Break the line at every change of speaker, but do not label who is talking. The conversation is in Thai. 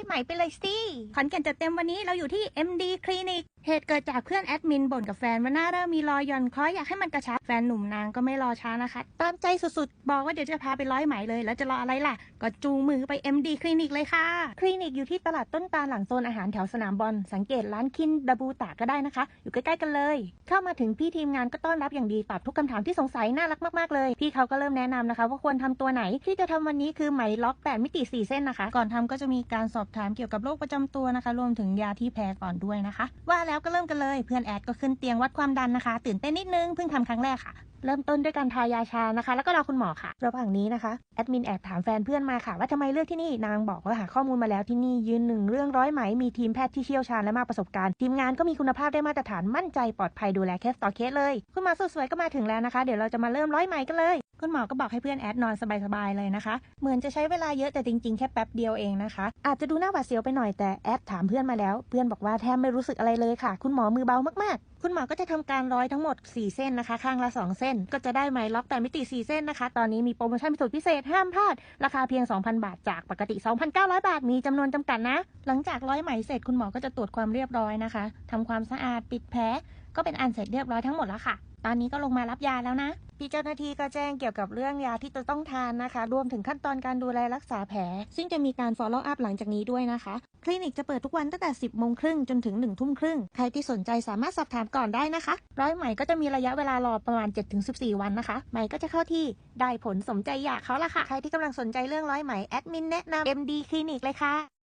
อยไหม่ไปเลยสิขอนแก่นจัดเต็มวันนี้เราอยู่ที่ MD คลินิกเหตุเกิดจากเพื่อนแอดมินบ่นกับแฟนว่าหน้าเริ่มมีรอยหย่อนคล้อยอยากให้มันกระชับแฟนหนุ่มนางก็ไม่รอช้านะคะตามใจสุดๆ บอกว่าเดี๋ยวจะพาไปร้อยไหมเลย แล้วจะรออะไรล่ะ ก็จูงมือไป MD คลินิกเลยค่ะ คลินิกอยู่ที่ตลาดต้นตาลหลังโซนอาหารแถวสนามบอลสังเกตร้านคินดับูตาก็ได้นะคะ อยู่ใกล้ๆกันเลย เข้ามาถึงพี่ทีมงานก็ต้อนรับอย่างดีตอบทุกคำถามที่สงสัยน่ารักมากๆเลย พี่เขาก็เริ่มแนะนำนะคะ ว่าควรทำตัวไหนที่จะทำวันนี้คือไหมล็อกแปดมิติสี่เส้นนะคะ ก่อนทำก็จะมีการสอบถามเกี่ยวกับโรคประจำตัวนะคะ รวมถึงยาที่แพ้ก่อนด้วยนะคะ ว่าแล้วก็เริ่มกันเลย เพื่อนแอดก็ขึ้นเตียงวัดความดันนะคะ ตื่นเต้นนิดนึงเพิ่งทำครั้งแรกค่ะเริ่มต้นด้วยการทายาชานะคะ แล้วก็รอคุณหมอค่ะระหว่างนี้นะคะแอดมินแอบถามแฟนเพื่อนมาค่ะ ว่าทำไมเลือกที่นี่นางบอกว่าหาข้อมูลมาแล้วที่นี่ยืนหนึ่งเรื่องร้อยไหมมีทีมแพทย์ที่เชี่ยวชาญและมากประสบการณ์ ทีมงานก็มีคุณภาพได้มาตรฐานมั่นใจปลอดภัยดูแลเคสต่อเคสเลย คุณหมอสุดสวยก็มาถึงแล้วนะคะ เดี๋ยวเราจะมาเริ่มร้อยไหมกันเลย คุณหมอก็บอกให้เพื่อนแอดนอนสบายๆเลยนะคะ เหมือนจะใช้เวลาเยอะแต่จริงๆ แค่แป๊บเดียวเองนะคะ อาจจะดูหน้าหวาดเสียวไปหน่อยแต่แอดถามเพื่อนมาแล้ว เพื่อนบอกว่าแทบไม่รู้สึกอะไรเลยค่ะ คุณหมอมือเบามากๆ คุณหมอก็จะทำการร้อยทั้งหมด 4 เส้นนะคะ ข้างละ 2 เส้น ก็จะได้ไหมล็อกแต่มิติ 4 เส้นนะคะ ตอนนี้มีโปรโมชั่นสุดพิเศษห้ามพลาด ราคาเพียง 2,000 บาทจากปกติ 2,900 บาท มีจำนวนจำกัดนะ หลังจากร้อยไหมเสร็จคุณหมอก็จะตรวจความเรียบร้อยนะคะทำความสะอาดปิดแผลก็เป็นอันเสร็จเรียบร้อยทั้งหมดแล้วค่ะ ตอนนี้ก็ลงมารับยาแล้วนะ พี่เจ้าหน้าที่ก็แจ้งเกี่ยวกับเรื่องยาที่จะต้องทานนะคะ รวมถึงขั้นตอนการดูแลรักษาแผล ซึ่งจะมีการ follow up หลังจากนี้ด้วยนะคะ คลินิกจะเปิดทุกวันตั้งแต่ 10โมงครึ่งจนถึง1ทุ่มครึ่ง ใครที่สนใจสามารถสอบถามก่อนได้นะคะ ร้อยไหม่ก็จะมีระยะเวลารอประมาณ 7-14 วันนะคะไหม่ก็จะเข้าที่ได้ผลสมใจอยากเขาละค่ะ ใครที่กำลังสนใจเรื่องร้อยไหมแอดมินแนะนำ MD คลินิกเลยค่ะ